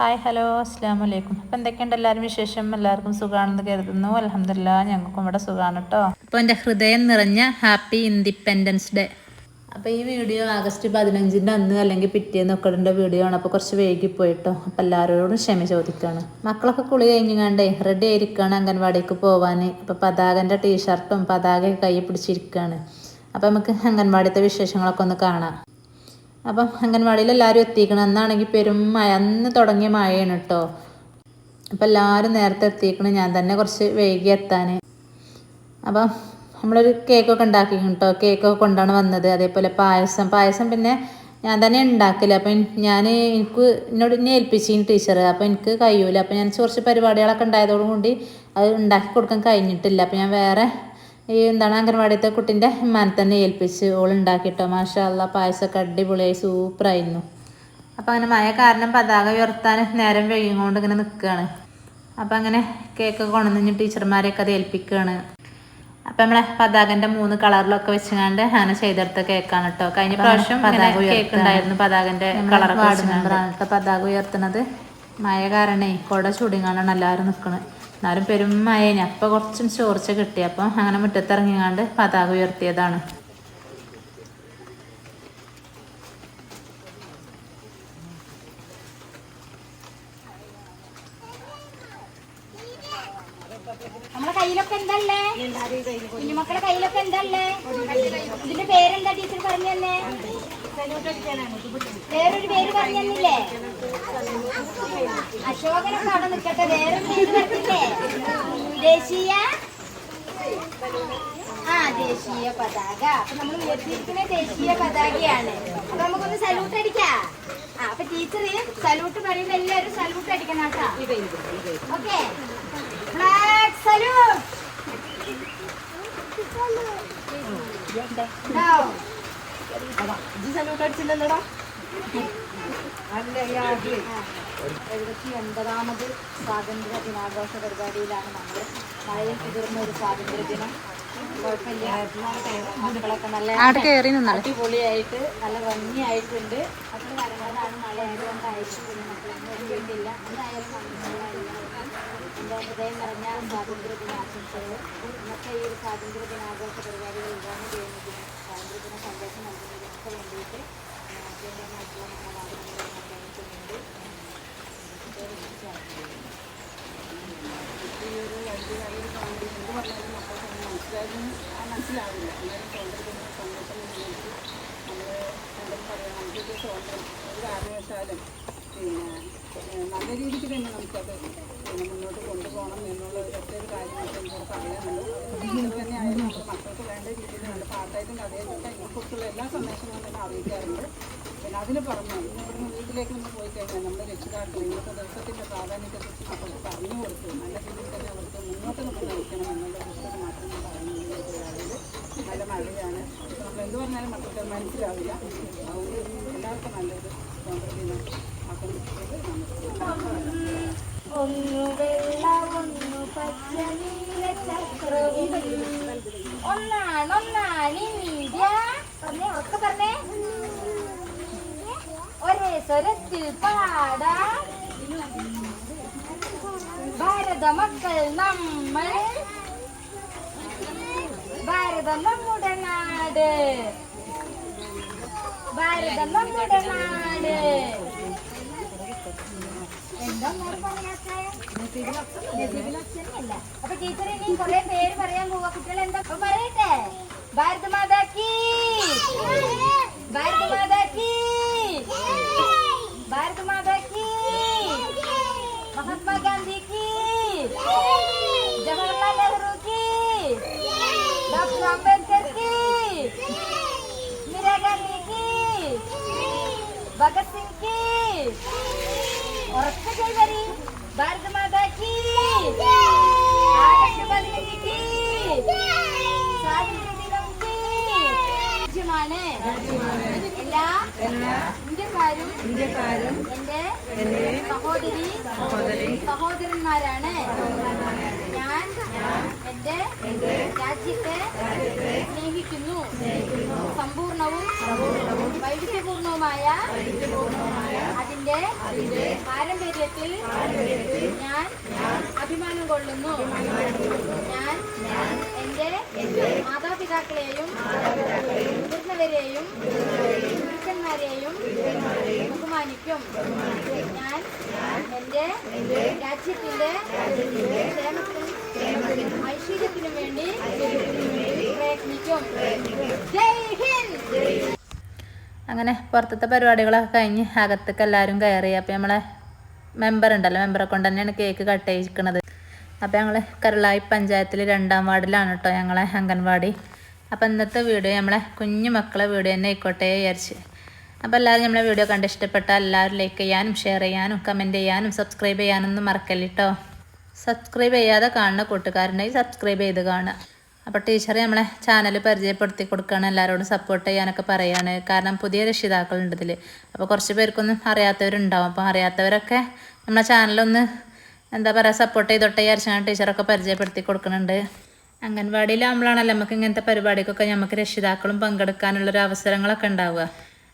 Hi hello അസ്സാം വലൈക്കും അപ്പം എന്തൊക്കെയുണ്ട് എല്ലാവരും വിശേഷം? എല്ലാവർക്കും സുഖമാണെന്ന് കരുതുന്നു. അലഹമില്ല ഞങ്ങൾക്കും ഇവിടെ സുഖമാണ് കേട്ടോ അപ്പോൾ എന്റെ ഹൃദയം നിറഞ്ഞ ഹാപ്പി ഇൻഡിപെൻഡൻസ് ഡേ അപ്പോൾ ഈ വീഡിയോ ആഗസ്റ്റ് പതിനഞ്ചിന്റെ അന്ന് അല്ലെങ്കിൽ പിറ്റേന്നൊക്കെ ഇടേണ്ട വീഡിയോ ആണ്. അപ്പോൾ കുറച്ച് വൈകി വൈകിപ്പോയിട്ടോ അപ്പോൾ എല്ലാവരോടും ക്ഷമ ചോദിക്കുകയാണ് മക്കളൊക്കെ കുളി കഴിഞ്ഞാണ്ടേ റെഡി ആയിരിക്കുകയാണ് അംഗൻവാടിക്ക് പോവാൻ അപ്പോൾ പതാകന്റെ ടീഷർട്ടും പതാക കൈ പിടിച്ചിരിക്കുകയാണ് അപ്പോൾ നമുക്ക് അംഗൻവാടിത്തെ വിശേഷങ്ങളൊക്കെ ഒന്ന് കാണാം. അപ്പം അംഗൻവാടിയിൽ എല്ലാവരും എത്തിക്കണം. അന്നാണെങ്കിൽ പെരും മഴ അന്ന് തുടങ്ങിയ മഴയാണ് കേട്ടോ അപ്പം എല്ലാവരും നേരത്തെ എത്തിക്കണം. ഞാൻ തന്നെ കുറച്ച് വൈകി എത്താൻ. അപ്പം നമ്മളൊരു കേക്കൊക്കെ ഉണ്ടാക്കി കേട്ടോ കേക്കൊക്കെ കൊണ്ടാണ് വന്നത്. അതേപോലെ പായസം. പായസം പിന്നെ ഞാൻ തന്നെ ഉണ്ടാക്കില്ല അപ്പം ഞാൻ എനിക്ക് എന്നോട് എന്നെ ഏൽപ്പിച്ചു ടീച്ചർ അപ്പം എനിക്ക് കഴിയൂല. അപ്പം ഞാൻ കുറച്ച് പരിപാടികളൊക്കെ ഉണ്ടായതോടുകൂടി അത് ഉണ്ടാക്കി കൊടുക്കാൻ കഴിഞ്ഞിട്ടില്ല. അപ്പം ഞാൻ വേറെ ഈ എന്താണ് അംഗൻവാടിയത്തെ കുട്ടീന്റെ ഉമ്മാനെ തന്നെ ഏൽപ്പിച്ച് ഓൾ ഉണ്ടാക്കിട്ടോ. മാഷാല്ല പായസമൊക്കെ അടിപൊളിയായി സൂപ്പറായിരുന്നു. അപ്പം അങ്ങനെ മഴ കാരണം പതാക ഉയർത്താൻ നേരം വൈകിക്കൊണ്ട് ഇങ്ങനെ നിൽക്കുകയാണ് അപ്പം അങ്ങനെ കേക്ക് കൊണ്ടുവന്ന് ടീച്ചർമാരെയൊക്കെ അത് ഏൽപ്പിക്കുകയാണ് അപ്പം നമ്മളെ പതാകന്റെ മൂന്ന് കളറിലൊക്കെ വെച്ചുകൊണ്ട് അങ്ങനെ ചെയ്തെടുത്ത കേക്കാണ് കേട്ടോ കഴിഞ്ഞ പ്രാവശ്യം പതാക കേക്ക് ഉണ്ടായിരുന്നു പതാകന്റെ കളറൊക്കെ പതാക ഉയർത്തുന്നത്. മഴ കാരണേ കുട ചൂടിങ്ങാണ്ടാണ് എല്ലാവരും നിൽക്കുന്നത് എന്നാലും പെരും മഴേനെ അപ്പം കുറച്ചും ചോർച്ച കിട്ടി. അപ്പം അങ്ങനെ മുറ്റത്തിറങ്ങിങ്ങാണ്ട് പതാക ഉയർത്തിയതാണ്. എന്തല്ലേ? എന്തല്ലേ? ഇതിന്റെ പേരെന്താ ടീച്ചർ പറഞ്ഞു തന്നെ വേറൊരു പേര് പറഞ്ഞില്ലേ? അശോകനൊക്കെ അവിടെ നിൽക്കട്ടെ വേറൊരു പേര് പറഞ്ഞില്ലേ? ദേശീയ? ആ ദേശീയ പതാക. അപ്പൊ നമ്മൾ ഉയർത്തിയിരിക്കുന്ന ദേശീയ പതാകയാണ്. അപ്പൊ നമുക്കൊന്ന് സല്യൂട്ട് അടിക്കാം. ആ അപ്പൊ ടീച്ചർ സല്യൂട്ട് പറയുമ്പോ എല്ലാവരും സല്യൂട്ട് അടിക്കണം കേട്ടോ. ഓക്കെ ഫ്ലാഗ് സല്യൂട്ട് എഴുപത്തി ഒൻപതാമത് സ്വാതന്ത്ര്യ ദിനാഘോഷ പരിപാടിയിലാണ് നമ്മൾ മഴയിൽ കുതിർന്ന ഒരു സ്വാതന്ത്ര്യ ദിനം. മക്കളൊക്കെ നല്ല അടിപൊളിയായിട്ട് നല്ല ഭംഗിയായിട്ടുണ്ട്. അത്ര വരേണ്ടതാണ് മഴ ആയതുകൊണ്ട് മക്കളൊന്നും ഒരുങ്ങിയിട്ടില്ല എന്തായാലും എന്റെ ഹൃദയം നിറഞ്ഞ സ്വാതന്ത്ര്യ ദിനാശംസകൾ ഇന്നത്തെ ഈ ഒരു സ്വാതന്ത്ര്യ ദിനാഘോഷ പരിപാടികൾ ഉദ്ഘാടനം ചെയ്യുന്നതിനും സ്വാതന്ത്ര്യ ദിന സന്ദേശം നൽകുന്നതിനൊക്കെ വേണ്ടിയിട്ട് ആദ്യമായിട്ടുള്ള നമ്മുടെ വാഹനങ്ങൾ നിർണയിക്കുന്നുണ്ട് മനസ്സിലാവില്ല എന്നാലും സ്വാതന്ത്ര്യത്തിന് സന്തോഷം നമ്മൾ എന്തായാലും പറയാം നമുക്ക് സ്വാതന്ത്ര്യം ഒരു കാരണവശാലും പിന്നെ നല്ല രീതിക്ക് തന്നെ നമുക്കത് മുന്നോട്ട് കൊണ്ടുപോകണം എന്നുള്ള ഒറ്റ ഒരു കാര്യം എനിക്ക് പറയാനുള്ളൂ തന്നെ ആയാലും മക്കൾക്ക് വേണ്ട രീതിയിൽ പാട്ടായിട്ടും കഥയായിട്ടൊക്കെ ഇതിനെക്കുറിച്ചുള്ള എല്ലാ സന്ദേശങ്ങളും തന്നെ അറിയിക്കാറുണ്ട്. പിന്നെ അതിന് പറഞ്ഞു ഇവിടുന്ന് വീട്ടിലേക്ക് നമ്മൾ പോയി കഴിഞ്ഞാൽ നമ്മുടെ രക്ഷിതാക്കൾ ഇന്നത്തെ ദിവസത്തിന്റെ പ്രാധാന്യത്തെക്കുറിച്ച് മക്കൾക്ക് പറഞ്ഞു കൊടുത്തു നല്ല രീതിയിൽ തന്നെ അവർക്ക് മുന്നോട്ട് നമ്മൾ നയിക്കണം എന്നുള്ള പുസ്തകം മാത്രം പറയുന്നത് നല്ല മഴയാണ്. നമ്മൾ എന്ത് പറഞ്ഞാലും മക്കൾക്ക് മനസ്സിലാവില്ല. അതുകൊണ്ട് എല്ലാവർക്കും നല്ലൊരു സ്വാതന്ത്ര്യം ആക്കുന്നത് ഒന്നു വെള്ള ഒന്നു പച്ച നീല ചക്രവും ഒന്നാണൊന്നാണ് നീല പറഞ്ഞേ ഉറക്കെ ഒരേ സ്വരത്തിൽ പാടാ. ഭാരത മക്കൾ നമ്മൾ. ഭാരതം നമ്മുടെ നാട്. ഭാരതം നമ്മുടെ നാട്. അപ്പൊ ടീച്ചർ ഇനി കുറെ പേര് പറയാൻ എന്താ പറയട്ടെ ഭാരത മാതാ കീ ഭാരത മാതാ കീ ഭാരത മാതാ കീ മഹാത്മാഗാന്ധി കീ ജവഹർലാൽ നെഹ്റു കീ ഡോക്ടർ അംബേദ്കർ കീ ഇന്ദിരാഗാന്ധി കീ ഭഗത് സിംഗ് കീ ഉറക്കെ ചെയ്തറി സ്വാതന്ത്ര്യ ദിനംക്ക് രാജ്യമാണ്. എല്ലാ ഇന്ത്യക്കാരും ഇന്ത്യക്കാരും എന്റെ സഹോദരി സഹോദരന്മാരാണ്. ഞാൻ എന്റെ രാജ്യത്തെ സ്നേഹിക്കുന്നു സമ്പൂർണവും വൈവിധ്യപൂർണവുമായ അതിന്റെ പാരമ്പര്യ പാരമ്പര്യത്തിൽ ഞാൻ അഭിമാനം കൊള്ളുന്നു. ഞാൻ എന്റെ മാതാപിതാക്കളെയും മുതിർന്നവരെയും പുരുഷന്മാരെയും ബഹുമാനിക്കും. ഞാൻ എന്റെ രാജ്യത്തിന്റെ അങ്ങനെ പുറത്തത്തെ പരിപാടികളൊക്കെ കഴിഞ്ഞ് അകത്തേക്ക് എല്ലാവരും കയറി. അപ്പോൾ നമ്മളെ മെമ്പർ ഉണ്ടല്ലോ മെമ്പറെ കൊണ്ട് തന്നെയാണ് കേക്ക് കട്ട് ചെയ്യിക്കുന്നത്. അപ്പോൾ ഞങ്ങൾ കരളായി പഞ്ചായത്തിൽ രണ്ടാം വാർഡിലാണ് കേട്ടോ ഞങ്ങളെ അംഗൻവാടി. അപ്പോൾ ഇന്നത്തെ വീഡിയോ നമ്മളെ കുഞ്ഞു മക്കളെ വീഡിയോ തന്നെ ആയിക്കോട്ടെ വിചാരിച്ച്. അപ്പോൾ എല്ലാവരും നമ്മളെ വീഡിയോ കണ്ട് ഇഷ്ടപ്പെട്ടാൽ എല്ലാവരും ലൈക്ക് ചെയ്യാനും ഷെയർ ചെയ്യാനും കമന്റ് ചെയ്യാനും സബ്സ്ക്രൈബ് ചെയ്യാനൊന്നും മറക്കല്ലോ സബ്സ്ക്രൈബ് ചെയ്യാതെ കാണുന്ന കൂട്ടുകാരുണ്ടെങ്കിൽ സബ്സ്ക്രൈബ് ചെയ്ത് കാണുക. അപ്പോൾ ടീച്ചർ നമ്മളെ ചാനൽ പരിചയപ്പെടുത്തി കൊടുക്കുകയാണ് എല്ലാവരോടും സപ്പോർട്ട് ചെയ്യാനൊക്കെ പറയുകയാണ്. കാരണം പുതിയ രക്ഷിതാക്കളുണ്ട് ഇതിൽ അപ്പോൾ കുറച്ച് പേർക്കൊന്നും അറിയാത്തവരുണ്ടാവും. അപ്പോൾ അറിയാത്തവരൊക്കെ നമ്മളെ ചാനലൊന്ന് എന്താ പറയുക സപ്പോർട്ട് ചെയ്തോട്ടെ വിചാരിച്ചാണ് ടീച്ചറൊക്കെ പരിചയപ്പെടുത്തി കൊടുക്കുന്നുണ്ട്. അംഗൻവാടിയിലാകുമ്പോഴാണല്ലോ നമുക്ക് ഇങ്ങനത്തെ പരിപാടിക്കൊക്കെ നമുക്ക് രക്ഷിതാക്കളും പങ്കെടുക്കാനുള്ളൊരു അവസരങ്ങളൊക്കെ ഉണ്ടാവുക.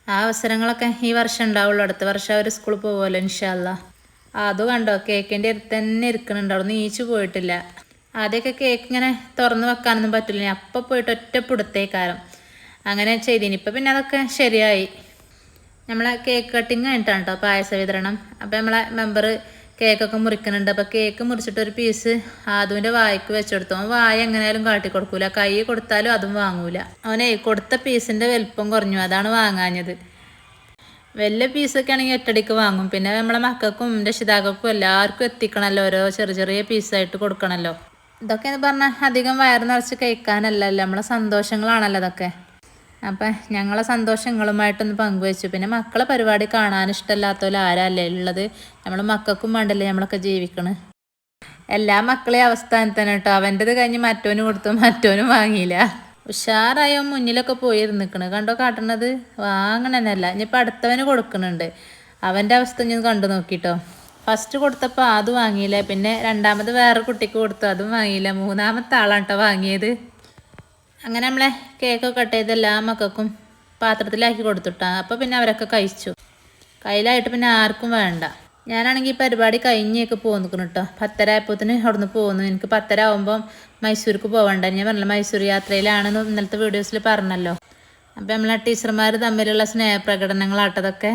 ആ അവസരങ്ങളൊക്കെ ഈ വർഷം ഉണ്ടാവുള്ളൂ. അടുത്ത വർഷം അവർ സ്കൂളിൽ പോകുമല്ലോ ഇൻഷാല്ല അത് കണ്ടോ? കേക്കിന്റെ അടുത്ത് തന്നെ ഇരിക്കുന്നുണ്ട്. അവിടെ നിന്ന് ഈച്ചു പോയിട്ടില്ല. ആദ്യമൊക്കെ കേക്ക് ഇങ്ങനെ തുറന്ന് വെക്കാനൊന്നും പറ്റില്ല. അപ്പം പോയിട്ട് ഒറ്റ പിടുത്തേക്കാരം. അങ്ങനെ ചെയ്തിനി. ഇപ്പം പിന്നെ അതൊക്കെ ശരിയായി. നമ്മളെ കേക്ക് കട്ടിങ് കഴിഞ്ഞിട്ടാണ് കേട്ടോ പായസ വിതരണം. അപ്പം നമ്മളെ മെമ്പർ കേക്കൊക്കെ മുറിക്കുന്നുണ്ട് അപ്പം കേക്ക് മുറിച്ചിട്ട് ഒരു പീസ് ആദുവിന്റെ വായ്ക്ക് വെച്ചെടുത്തു. അവൻ വായ എങ്ങനെയാലും കാട്ടി കൊടുക്കൂല. കൈ കൊടുത്താലും അതും വാങ്ങൂല. അവനെ കൊടുത്ത പീസിന്റെ വലിപ്പം കുറഞ്ഞു. അതാണ് വാങ്ങാഞ്ഞത്. വലിയ പീസൊക്കെ ആണെങ്കിൽ ഒറ്റടിക്ക് വാങ്ങും. പിന്നെ നമ്മളെ മക്കൾക്കും രക്ഷിതാക്കൾക്കും എല്ലാവർക്കും എത്തിക്കണമല്ലോ ഓരോ ചെറിയ ചെറിയ പീസായിട്ട് കൊടുക്കണമല്ലോ ഇതൊക്കെ എന്ന് പറഞ്ഞാൽ അധികം വയറ് നിറച്ച് കഴിക്കാനല്ലല്ലോ നമ്മളെ സന്തോഷങ്ങളാണല്ലോ ഇതൊക്കെ. അപ്പം ഞങ്ങളെ സന്തോഷങ്ങളുമായിട്ടൊന്ന് പങ്കുവെച്ചു. പിന്നെ മക്കളെ പരിപാടി കാണാൻ ഇഷ്ടമല്ലാത്തവരും ആരല്ലേ ഉള്ളത്? നമ്മൾ മക്കൾക്കും വേണ്ടല്ലേ നമ്മളൊക്കെ ജീവിക്കണ്? എല്ലാ മക്കളെയും അവസ്ഥാനം തന്നെ കേട്ടോ. അവന്റെത് കഴിഞ്ഞ് മറ്റോന് കൊടുത്തു മറ്റോനും വാങ്ങിയില്ല. ഉഷാറായോ മുന്നിലൊക്കെ പോയി ഇരുന്നിക്കണ്. കണ്ടോ കാട്ടണത്? വാങ്ങണനല്ല ഇനിയിപ്പോൾ അടുത്തവന് കൊടുക്കണുണ്ട്. അവന്റെ അവസ്ഥ ഞാൻ കണ്ടു നോക്കിട്ടോ. ഫസ്റ്റ് കൊടുത്തപ്പോൾ അത് വാങ്ങിയില്ല. പിന്നെ രണ്ടാമത് വേറെ കുട്ടിക്ക് കൊടുത്തു. അതും വാങ്ങിയില്ല. മൂന്നാമത്തെ ആളാണ് കേട്ടോ വാങ്ങിയത്. അങ്ങനെ നമ്മളെ കേക്ക് കട്ട് ചെയ്ത് എല്ലാ മക്കൾക്കും പാത്രത്തിലാക്കി കൊടുത്തുട്ടാ. അപ്പോൾ പിന്നെ അവരൊക്കെ കഴിച്ചു. കയ്യിലായിട്ട് പിന്നെ ആർക്കും വേണ്ട. ഞാനാണെങ്കിൽ ഈ പരിപാടി കഴിഞ്ഞൊക്കെ പോന്നിക്കണം കേട്ടോ പത്തര ആയപ്പോത്തിന് അവിടുന്ന് പോകുന്നു എനിക്ക് പത്തര ആകുമ്പം മൈസൂർക്ക് പോകണ്ട ഞാൻ പറഞ്ഞില്ല മൈസൂർ യാത്രയിലാണെന്ന് ഇന്നലത്തെ വീഡിയോസിൽ പറഞ്ഞല്ലോ. അപ്പം നമ്മളെ ടീച്ചർമാർ തമ്മിലുള്ള സ്നേഹപ്രകടനങ്ങളാട്ടതൊക്കെ.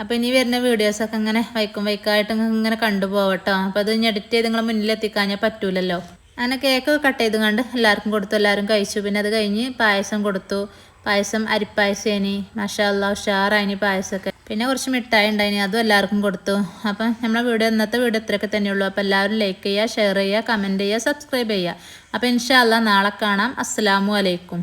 അപ്പോൾ ഇനി വരുന്ന വീഡിയോസൊക്കെ ഇങ്ങനെ വൈക്കും വൈക്കായിട്ട് ഇങ്ങനെ കണ്ടുപോകട്ടോ അപ്പോൾ അത് ഇനി എഡിറ്റ് ചെയ്ത് നിങ്ങളെ മുന്നിൽ എത്തിക്കാഞ്ഞാൽ പറ്റൂലല്ലോ. അങ്ങനെ കേക്ക് കട്ട് ചെയ്ത് കണ്ട് എല്ലാവർക്കും കൊടുത്തു എല്ലാവരും കഴിച്ചു. പിന്നെ അത് കഴിഞ്ഞ് പായസം കൊടുത്തു. പായസം അരിപ്പായസേനി മഷാല്ല ഉഷാറായിനി പായസമൊക്കെ പിന്നെ കുറച്ച് മിഠായി ഉണ്ടായിനി അതും എല്ലാവർക്കും കൊടുത്തു. അപ്പം നമ്മളെ വീഡിയോ ഇന്നത്തെ വീഡിയോ ഇത്രയൊക്കെ തന്നെയുള്ളൂ അപ്പോൾ എല്ലാവരും ലൈക്ക് ചെയ്യുക ഷെയർ ചെയ്യുക കമന്റ് ചെയ്യുക സബ്സ്ക്രൈബ് ചെയ്യുക. അപ്പോൾ ഇൻഷാല്ല നാളെ കാണാം. അസ്സലാമു അലൈക്കും.